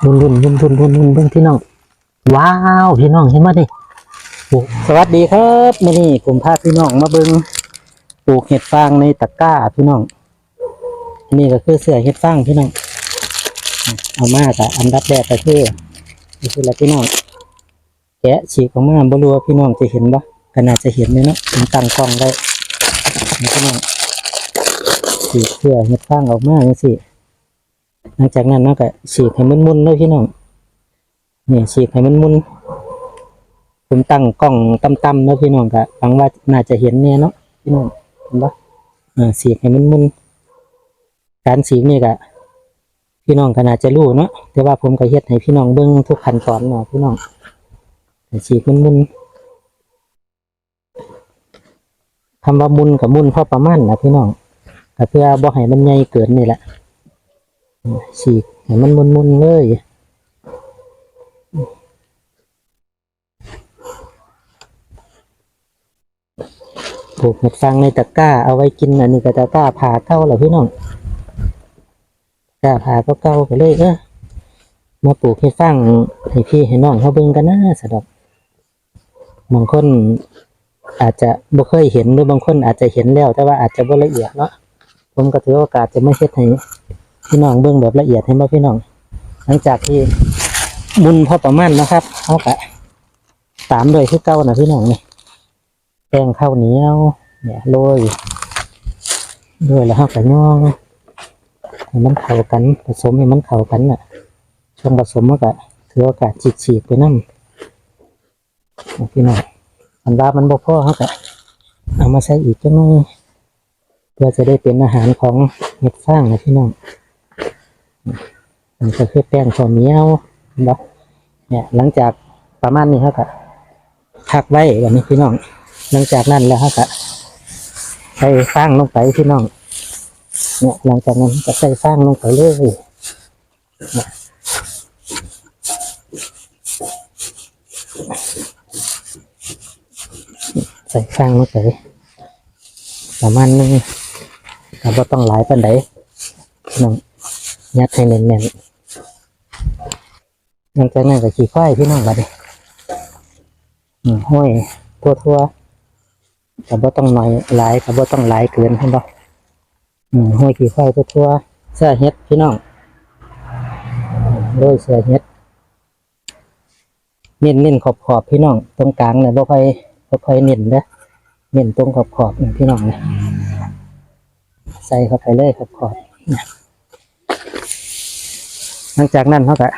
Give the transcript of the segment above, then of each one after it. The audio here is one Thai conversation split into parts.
รุ่นรุ่นรุ่นรุ่นรุ่นรุ่นเบิ่งพี่น้อง ว้าวพี่น้องเห็นมาดิสวัสดีครับมื่อนี้ผมพาพี่น้องมาเบิ่งปลูกเห็ดฟางในตะกร้าพี่น้องนี่ก็คือเสือเห็ดฟางพี่น้องเอามากะอันดับแรกก็คือนี่คืออะไรพี่น้องแกะฉีกออกมาบ่รู้ว่าพี่น้องจะเห็นบ่ก็น่าจะเห็นเลยเนาะผมตั้งกล้องได้นี่พี่น้องฉีกเสือเห็ดฟางออกมาจังซี่ หลังจากนั้นเนาะก็ฉีกให้มันมุนเลยพี่น้องเนี่ยฉีกให้มันมุนผมตั้งกล้องต่ำๆเนาะพี่น้องก็หวังว่าน่าจะเห็นเนี่ยเนาะพี่น้องเห็นปะอ่าฉีกให้มันมุนการฉีกนี่ก็พี่น้องก็น่าจะรู้เนาะแต่ว่าผมก็เฮ็ดให้พี่น้องเบิ่งทุกขั้นตอนเนาะพี่น้องฉีกมันมุนคำว่ามุนกับมุนพอประมาณนะพี่น้องก็เพื่อบ่ให้มันใหญ่เกินนี่แหละ ฉีกให้มันมุนๆเลยปลูกห็ดฟางในตะกร้า เอาไว้กินอันนี้ก็ตะกร้าผ่าเก้าเหรอพี่น้องตะกร้าผ่าก็เก้าไปเลยเออมาปลูกเห็ดฟางให้พี่ให้น้องเขาเบิ่งกันนะสะดอกบางคนอาจจะบ่เคยเห็นหรือบางคนอาจจะเห็นแล้ว แต่ว่าอาจจะบ่ละเอียดเนาะผมก็ถือโอกาสจะไม่เฮ็ดให้ พี่น้องเบื้องแบบละเอียดให้มาพี่น้อง หลังจากที่บุญพอประมาณนะครับเขากะตามด้วยที่เก้านะพี่น้องนี่แป้งข้าวเหนียว เนี่ยโรยด้วยแล้วเขากะย่องให้มันเข้ากันผสมให้มันเข้ากันน่ะ ช่วงผสมมันก็ถือโอกาสฉีกๆไปนั่นพี่น้องอันว่ามันบ่พอเขากะเอามาใส่อีกจังหน่อยเพื่อจะได้เป็นอาหารของเห็ดฟางนะพี่น้อง มันก็คือแป้งข้าวเหนียวเนาะเนี่ยหลังจากประมาณนี้เขาก็พักไว้แบบนี้พี่น้อง หลังจากนั้นแล้วเขาก็ใส่ฟางลงไปพี่น้อง เนี่ยหลังจากนั้นก็ใส่ฟางลงไปเลยเนี่ยใส่ฟางลงไปประมาณนึงก็บ่ต้องหลายปานใดน้อง ยัดให้แน่นๆหลังจากนั้นก็ขี่ควายพี่น้องบัดนี้ห้อยทั่วทั่วๆแต่บ่ต้องน้อยหลายแต่บ่ต้องหลายเกินเห็นบ่อืมห้อยขี่ควายทั่วทั่วๆเสื้อเฮ็ดพี่น้องโดยเสื้อเฮ็ดเน้นเน้นขอบขอบๆพี่น้องตรงกลางเนี่ยบ่ค่อยบ่ค่อยเน้นเด้อเน้นตรงขอบขอบๆนี่พี่น้องเนี่ยใส่เข้าไปเลยขอบขอบๆ หลังจากนั้นเขาก็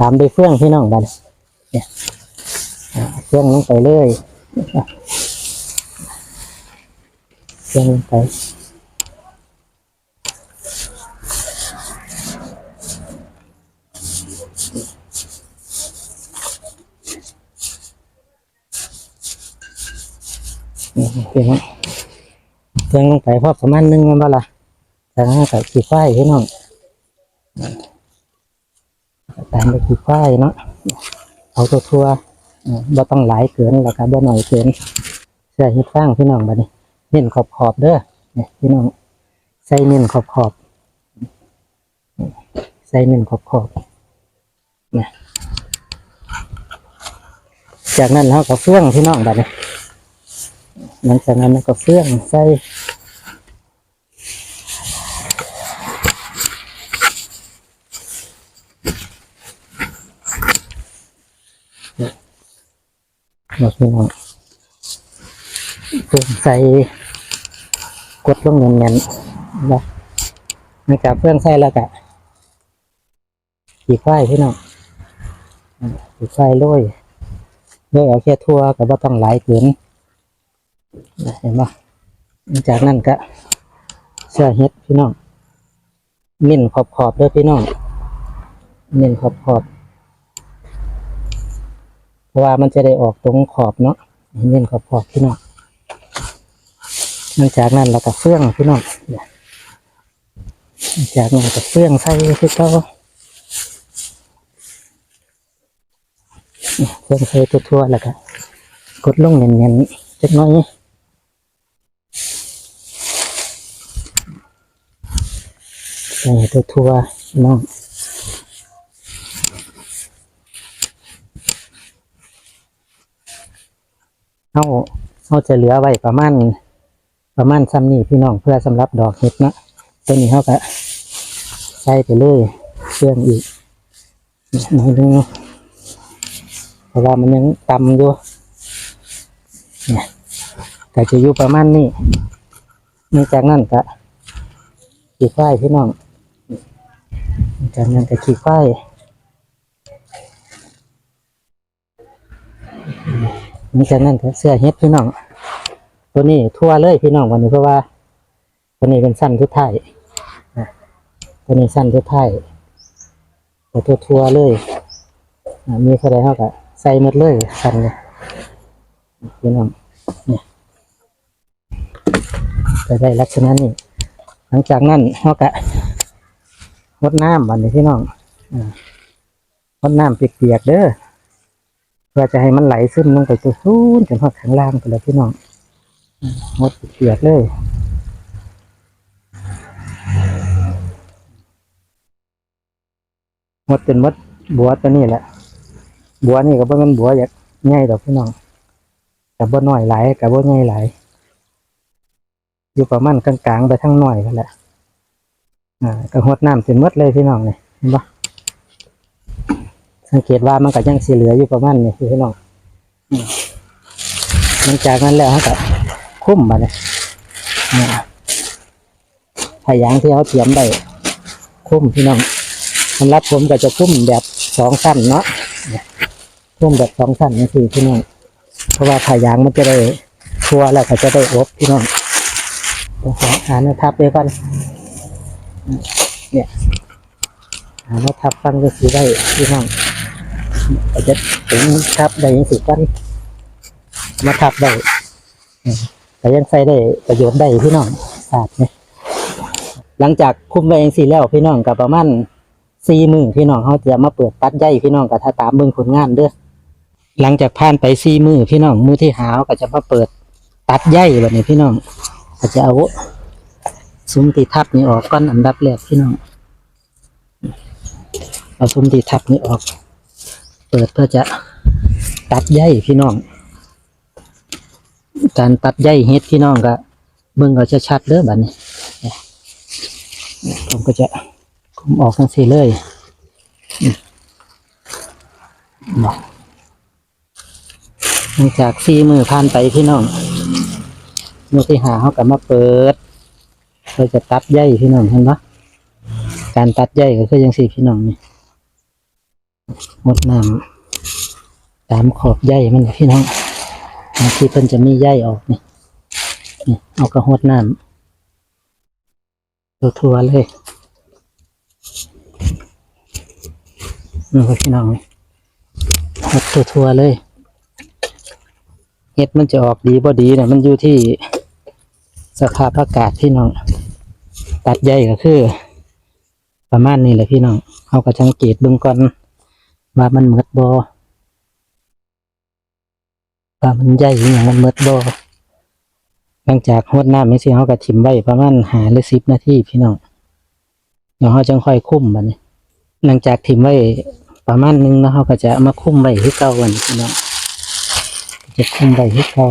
ตามด้วยเฟื่องพี่น้องบันเนี่ยเฟื่องลงไปเลยเฟื่องลงไปนี่พี่น้องเฟื่องลงไปพอประมาณนึงมันบ่ล่ะจากนั้นก็ขีดไฟพี่น้อง ตามไปขี้ควายเนาะเอาตัวทั่วบ่ต้องหลายเกินแล้วก็บ่หน่อยเกินเสื้อเฮ็ดฟางพี่น้องบัดนี้เน้นขอบขอบเด้อเนี่ยพี่น้องใส่เน้นขอบขอบใส่เน้นขอบขอบนะจากนั้นเราก็เฟื่องพี่น้องบัดนี้หลังจากนั้นเราก็เฟื่องใส่ หมดพี่น้องเพื่อใส่กดลงเงินเงินนะนี่กับเพื่อนใส่แล้วกะขีดไฟพี่น้องขีดไฟโรยโรยเอาแค่ทั่วกับว่าต้องหลายเกินเห็นปะหลังจากนั้นก็เสื้อเฮ็ดพี่น้องเน้นขอบขอบด้วยพี่น้องเน้นขอบขอบ ราะว่ามันจะได้ออกตรงขอบเนาะเน้นขอบขอบพี่น้องหลังจากนั้นเราก็เฟื่องพี่น้องหลังจากนั้นก็เฟื่องใส่คือเก่าเนี่ยเฟื่องใส่ทั่วๆแล้วก็กดลงเนียนๆจักน้อยใส่ทั่วๆน้อง เฮาเฮาจะเหลือไว้ประมาณประมาณซ้ำนี้พี่น้องเพื่อสำหรับดอกเห็ดนะตัวนี้เฮาก็ใส่ไปเลยเครื่องอีกหน่อยนึงเพราะว่ามันยังตำอยู่เนี่ยก็จะอยู่ประมาณนี้นอกจากนั้นก็ขี้ควายพี่น้องจากนั้นก็ขี้ควาย นอกจากนั้นเสื้อเฮ็ดพี่น้อง ตัวนี้ทั่วเลยพี่น้องวันนี้เพราะว่า ตัวนี้เป็นสั้นทุดท้ายนะตัวนี้สั้นทุดท้ายตัวทั่วทั่วเลยมีเท่าไรเท่ากับใส่หมดเลยสั้นเลยพี่น้องเนี่ยจะได้ลักษณะนี้หลังจากนั้นเท่ากับงดน้ำวันนี้พี่น้องอ่างดน้ำเปียกๆเด้อ พื่อจะให้มันไหลซึมลงไปตัวซูนจนหอดข้างล่างไปเลยพี่น้องหมดเปียกเลย หมดเป็นหมดบัวตัวนี้แหละ บัวนี่ก็บ่แมันบัวอยากใหญ่ดอกพี่น้องแต่บ่น้อยไหลกับบ่ใหญ่หลอยู่ประมาณกลางๆไปทั้งหน้อยกันแหละอ่าก็หดน้ำเป็นหมดเลยพี่น้องนี่เห็นปะ สังเกตว่ามันก็ยังสีเหลืออยู่ประมาณนี้พี่น้องมหลังจากนั้นแล้วเขาก็คุ้มมาเลยเนี่ยพยางที่เขาเตรียมได้คุ้มพี่น้องสำหรับผมก็จะคุ้มแบบสองสั้นเนาะคุ้มแบบสองสั้นนี่คือพี่น้องเพราะว่าพยางมันจะได้ทัวแล้วก็จะได้อบพี่น้องเดี๋ยวขอหาเนื้อทับด้วยก่อนเนี่ยหาเนื้อทับฟังก็คือได้พี่น้อง ก็จจะถึงทับได้ยังสิกันมาทับได้แต่ยังใส่ได้ประโยชน์ได้พี่น้องศาสตร์เนี่ยหลังจากคุมไว้เองสิแล้วพี่น้องกับประมาณสี่มือพี่น้องเขาจะมาเปิดตัดใยพี่น้องกับถ้าตามเบิ่งผลงานเด้อหลังจากผ่านไปสี่มือพี่น้องมือที่หาวก็จะมาเปิดตัดใยแบบนี้พี่น้องก็จะเอาซุ้มตีทับนี่ออกก้อนอันดับแรกพี่น้องเอาซุ้มตีทับนี่ออก เปิดเพื่อจะตัดใยพี่น้อง การตัดใยเฮ็ดพี่น้องก็เบิ่งเอาชัดเด้อบัดนี้ผมก็จะคุมออกทั้งสี่เลยมาะหลังจากสี่มือผ่านไปพี่น้องมือที่หาเขาก็มาเปิดเพื่อจะตัดใยพี่น้องเห็นปะการตัดใยก็คือยังสี่พี่น้องนี่ หมดน้ำตามขอบใยมันพี่น้องบางทีเพิ่นจะมีใยออกนี่นี่เอากระหดน้ำทั่วๆเลยนี่พี่น้องนี่หดทั่วๆเลยเห็ดมันจะออกดีบ่ดีเนี่ยมันอยู่ที่สภาพอากาศพี่น้อง ตัดใยก็คือ ประมาณนี้แหละพี่น้องเอากระชังเกตบิ่งก่อน ว่ามันหมดบอว่ามันใหญ่อย่างมันเมดบอหลังจากหดน้ำไม่สิเขากระถิ่มไว้ประมาณหาหรือสิบนาทีพี่น้องเดี๋ยวเขาจะค่อยคุ้มบันี้หลังจากถิ่มไว้ประมาณหนึงแล้วเขาก็จะมาคุ้มไว้ที่เก่ากันพี่น้องจะคุ้มไว้ที่เก่า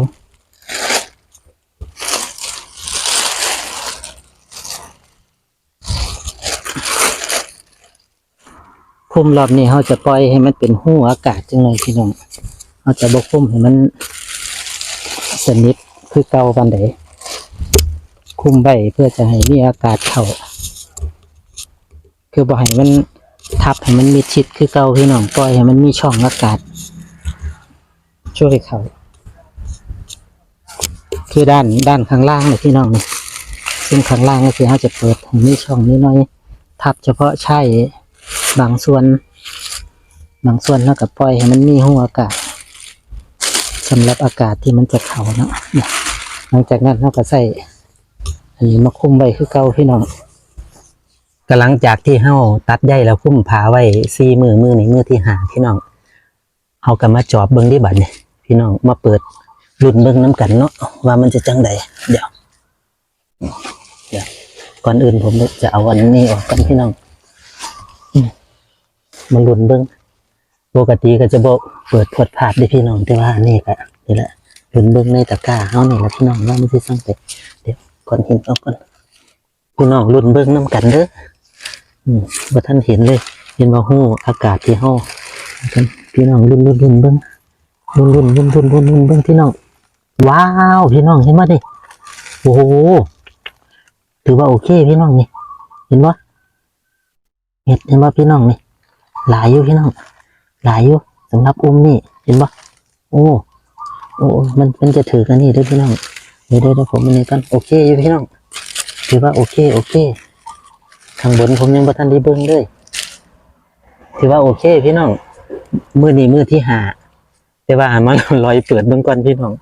คุ้มรอบนี้เขาจะปล่อยให้มันเป็นหู้อากาศจังเลยพี่น้องเราจะบกคุ้มให้มันสนิทคือเก่าบันไดคุมไว้เพื่อจะให้มีอากาศเข้าคือบ่ให้มันทับให้มันมีชิดคือเก่าพี่น้องปล่อยให้มันมีช่องอากาศ ช่วยเขาคือด้านด้านข้างล่างเลยพี่น้องนี่ซึ่งข้างล่างก็คือเขาจะเปิดให้มีช่องนิดหน่อยทับเฉพาะใช่ บางส่วน บางส่วนแล้วก็ปล่อยให้มันมีหัวอากาศสำหรับอากาศที่มันจะเขาเนาะหลังจากนั้นเราก็ใส่อันนี้มาคุ้มไว้คือเก่าพี่น้องก็หลังจากที่เฮาตัดใยแล้วคุ้มผาไว้สี่มือมือในมือที่หาพี่น้องเฮาก็มาจอบเบิ้งที่บัดนี่ยพี่น้องมาเปิดรุ่นเบิ้งน้ำกันเนาะว่ามันจะจังใดเดี๋ยวเดี๋ยวก่อนอื่นผมจะเอาอันนี้ออกกันพี่น้อง มารุ่นเบิ้งปกติก็จะบอกเปิดพดผาดได้พี่น้องแต่ว่านี่ก็นี่แหละไปลุ้นเบิ่งในตะกร้าเฮานี่ละพี่น้องว่ามันสิสั่งไปเดี๋ยวก่อนเห็นเอาก่อนพี่น้องหลุนเบิ่งนํกันเด้ออืมบ่ทันเห็นเลย เห็นว่าฮู้อากาศที่เฮาพี่น้องลุ้นลุ้นลุ้นเบิ่งลุ้นลุ้นลุ้นลุ้นลุ้นลุ้นเบิ่งพี่น้องว้าวพี่น้องเห็นบ่ดิโอ้โหถือว่าโอเคพี่น้องนี่เห็นบ่เห็ดเห็นบ่พี่น้องนี่ หลายอยู่พี่น้องหลายอยู่สำหรับอุ้มนี่เห็นบ่โอ้โอ้มันมันจะถือกันนี่ด้วยพี่น้องเดี๋ยวเดี๋ยวเดี๋ยวผมอันนี้กันโอเคอยู่พี่น้องถือว่าโอเคโอเคข้างบนผมยังบ่ทันได้เบิ่งเลยถือว่าโอเค พี่น้องมือนี้มือที่หาแต่ว่ามันลอยเปิดเบิ่งก่อนพี่น้อง